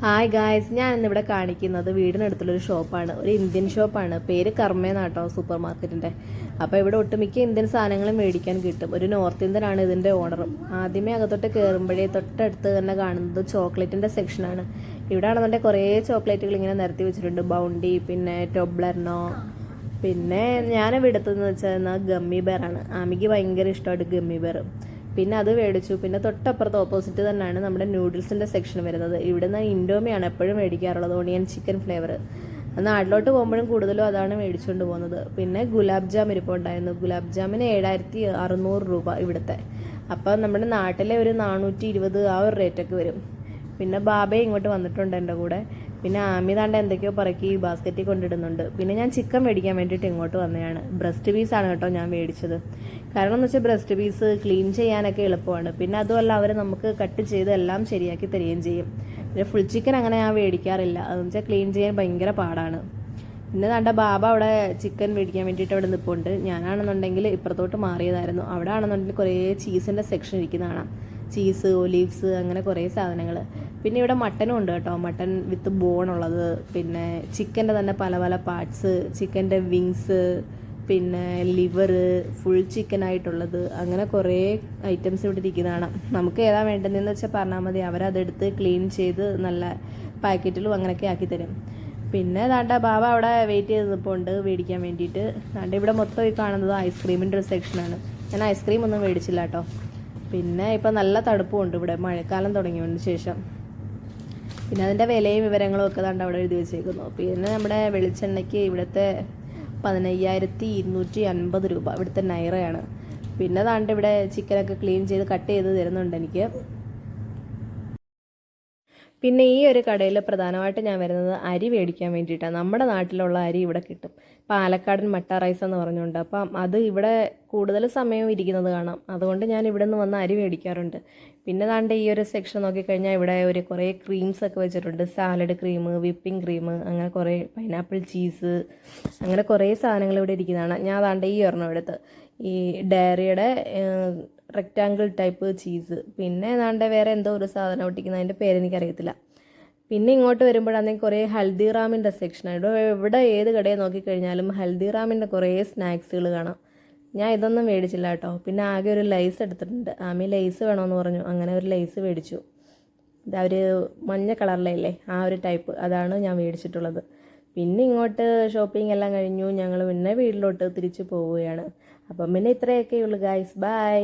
Hi guys ഞാൻ ഇന്നിവിടെ കാണിക്കുന്നത് വീടിനടുത്തുള്ളൊരു ഷോപ്പാണ്. ഒരു ഇന്ത്യൻ ഷോപ്പാണ് പേര് കർമ്മേന്നാട്ടോ സൂപ്പർ മാർക്കറ്റിന്റെ അപ്പോൾ ഇവിടെ ഒട്ടുമിക്ക ഇന്ത്യൻ സാധനങ്ങളും മേടിക്കാൻ കിട്ടും. ഒരു നോർത്ത് ഇന്ത്യൻ ആണ് ഇതിന്റെ ഓണറും ആദ്യമേ അകത്തോട്ട് കയറുമ്പോഴേ തൊട്ടടുത്ത് തന്നെ കാണുന്നത് ചോക്ലേറ്റിന്റെ സെക്ഷനാണ് ഇവിടെ ആണെന്നുണ്ടെങ്കിൽ കുറേ ചോക്ലേറ്റുകൾ ഇങ്ങനെ നിരത്തി വെച്ചിട്ടുണ്ട്. ബൗണ്ടി പിന്നെ ടൊബ്ലർനോ പിന്നെ ഞാനിവിടെ എടുത്തതെന്ന് വെച്ചാൽ ഗമ്മി ബെയറാണ്. ആമിക്ക് ഭയങ്കര ഇഷ്ടമായിട്ട് ഗമ്മി ബെയർ പിന്നെ അത് മേടിച്ചു. പിന്നെ തൊട്ടപ്പുറത്ത് ഓപ്പോസിറ്റ് തന്നെയാണ് നമ്മുടെ നൂഡിൽസിന്റെ സെക്ഷൻ വരുന്നത്. ഇവിടെ നിന്ന് ഇൻഡോമിയാണ് എപ്പോഴും മേടിക്കാറുള്ളത് ഓണിയൻ ചിക്കൻ ഫ്ലേവർ നാട്ടിലോട്ട് പോകുമ്പോഴും കൂടുതലും അതാണ് മേടിച്ചുകൊണ്ട് പോകുന്നത്. പിന്നെ ഗുലാബ് ജാം ഇരിപ്പുണ്ടായിരുന്നു ഗുലാബ് ജാമിന് ഏഴായിരത്തി അറുന്നൂറ് രൂപ ഇവിടുത്തെ. അപ്പം നമ്മുടെ നാട്ടിലെ ഒരു നാനൂറ്റി ഇരുപത് ആ ഒരു റേറ്റൊക്കെ വരും. പിന്നെ ബാബയെ ഇങ്ങോട്ട് വന്നിട്ടുണ്ട് എന്റെ കൂടെ. പിന്നെ ആമിതാണ്ട് എന്തൊക്കെയോ പറക്കി ഈ ബാസ്ക്കറ്റിൽ കൊണ്ടിടുന്നുണ്ട്. പിന്നെ ഞാൻ ചിക്കൻ മേടിക്കാൻ വേണ്ടിയിട്ട് ഇങ്ങോട്ട് വന്നതാണ് ബ്രസ്റ്റ് പീസാണ് കേട്ടോ ഞാൻ മേടിച്ചത്. കാരണം എന്ന് വെച്ചാൽ ബ്രസ്റ്റ് പീസ് ക്ലീൻ ചെയ്യാനൊക്കെ എളുപ്പമാണ്. പിന്നെ അതുമല്ല അവർ നമുക്ക് കട്ട് ചെയ്ത് എല്ലാം ശരിയാക്കി തരികയും ചെയ്യും. പിന്നെ ഫുൾ ചിക്കൻ അങ്ങനെ ഞാൻ മേടിക്കാറില്ല. അതെന്ന് വെച്ചാൽ ക്ലീൻ ചെയ്യാൻ ഭയങ്കര പാടാണ്. പിന്നെ താണ്ട ബാബ അവിടെ ചിക്കൻ മേടിക്കാൻ വേണ്ടിയിട്ട് അവിടെ നിൽപ്പുണ്ട് ഞാനാണെന്നുണ്ടെങ്കിൽ ഇപ്പുറത്തോട്ട് മാറിയതായിരുന്നു. അവിടെ ആണെന്നുണ്ടെങ്കിൽ കുറേ ചീസിന്റെ സെക്ഷൻ ഇരിക്കുന്ന കാണാം ചീസ് ഒലീവ്സ് അങ്ങനെ കുറേ സാധനങ്ങൾ പിന്നെ ഇവിടെ മട്ടനും ഉണ്ട് കേട്ടോ. മട്ടൻ വിത്ത് ബോൺ ഉള്ളത്. പിന്നെ ചിക്കന്റെ തന്നെ പല പല പാർട്സ് ചിക്കന്റെ വിങ്സ് പിന്നെ ലിവർ ഫുൾ ചിക്കൻ ആയിട്ടുള്ളത്. അങ്ങനെ കുറേ ഐറ്റംസ് ഇവിടെ ഇരിക്കുന്നതാണ്. നമുക്ക് ഏതാ വേണ്ടതെന്ന് വെച്ചാൽ പറഞ്ഞാൽ മതി. അവരതെടുത്ത് ക്ലീൻ ചെയ്ത് നല്ല പാക്കറ്റിലും അങ്ങനെയൊക്കെ ആക്കി തരും. പിന്നെ ദാണ്ട ബാബ അവിടെ വെയിറ്റ് ചെയ്ത് നിൽപ്പുണ്ട് മേടിക്കാൻ വേണ്ടിയിട്ട്. ദാണ്ട ഇവിടെ മൊത്തം ഈ കാണുന്നത് ഐസ്ക്രീമിന്റെ ഒരു സെക്ഷനാണ് ഞാൻ ഐസ്ക്രീം ഒന്നും മേടിച്ചില്ല കേട്ടോ. പിന്നെ ഇപ്പം നല്ല തണുപ്പുണ്ട് ഇവിടെ. മഴക്കാലം തുടങ്ങിയതിന് ശേഷം. പിന്നെ അതിന്റെ വിലയും വിവരങ്ങളും ഒക്കെ കണ്ട് അവിടെ എഴുതി വെച്ചേക്കുന്നു. പിന്നെ നമ്മുടെ വെളിച്ചെണ്ണയ്ക്ക് ഇവിടുത്തെ പതിനയ്യായിരത്തി ഇരുന്നൂറ്റി അൻപത് രൂപ. ഇവിടുത്തെ നൈറയാണ് പിന്നെ താണ്ട് ഇവിടെ ചിക്കനൊക്കെ ക്ലീൻ ചെയ്ത് കട്ട് ചെയ്ത് തരുന്നുണ്ട് എനിക്ക്. പിന്നെ ഈ ഒരു കടയിൽ പ്രധാനമായിട്ട് ഞാൻ വരുന്നത് അരി മേടിക്കാൻ വേണ്ടിയിട്ടാണ് നമ്മുടെ നാട്ടിലുള്ള അരി ഇവിടെ കിട്ടും. പാലക്കാടൻ മട്ട റൈസ് എന്ന് പറഞ്ഞുകൊണ്ട്. അപ്പം അത് ഇവിടെ കൂടുതൽ സമയം ഇരിക്കുന്നത് കാണാം. അതുകൊണ്ട് ഞാൻ ഇവിടെ നിന്ന് വന്ന് അരി മേടിക്കാറുണ്ട്. പിന്നെ താണ്ട് ഈ ഒരു സെക്ഷൻ നോക്കിക്കഴിഞ്ഞാൽ ഇവിടെ ഒരു കുറേ ക്രീംസ് ഒക്കെ വെച്ചിട്ടുണ്ട്. സാലഡ് ക്രീം വിപ്പിംഗ് ക്രീം അങ്ങനെ കുറേ പൈനാപ്പിൾ ചീസ് അങ്ങനെ കുറേ സാധനങ്ങൾ ഇവിടെ ഇരിക്കുന്നതാണ്. ഞാൻ താണ്ട് ഈ ഒരെണ്ണം എടുത്ത്. ഈ ഡയറിയുടെ റെക്റ്റാങ്കിൾ ടൈപ്പ് ചീസ് പിന്നെ ഏതാണ്ട് വേറെ എന്തോ ഒരു സാധനം ഒട്ടിക്കുന്നത് അതിന്റെ പേരെനിക്കറിയത്തില്ല പിന്നെ ഇങ്ങോട്ട് വരുമ്പോഴാണെങ്കിൽ കുറേ ഹൽദിറാമിന്റെ സെക്ഷനാണ് ഇവിടെ എവിടെ ഏത് കടയിൽ നോക്കിക്കഴിഞ്ഞാലും ഹൽദിറാമിന്റെ കുറേ സ്നാക്സുകൾ കാണാം. ഞാൻ ഇതൊന്നും മേടിച്ചില്ല കേട്ടോ. പിന്നെ ആകെ ഒരു ലൈസ് എടുത്തിട്ടുണ്ട്. ആമി ലൈസ് വേണമെന്ന് പറഞ്ഞു. അങ്ങനെ ഒരു ലൈസ് മേടിച്ചു. ഇതാ ഒരു മഞ്ഞ കളറിലല്ലേ? ആ ഒരു ടൈപ്പ് അതാണ് ഞാൻ മേടിച്ചിട്ടുള്ളത്. പിന്നെ ഇങ്ങോട്ട് ഷോപ്പിംഗ് എല്ലാം കഴിഞ്ഞു. ഞങ്ങൾ പിന്നെ വീട്ടിലോട്ട് തിരിച്ചു പോവുകയാണ്. അപ്പം പിന്നെ ഇത്രയൊക്കെ ഉള്ളൂ ഗായ്സ് ബൈ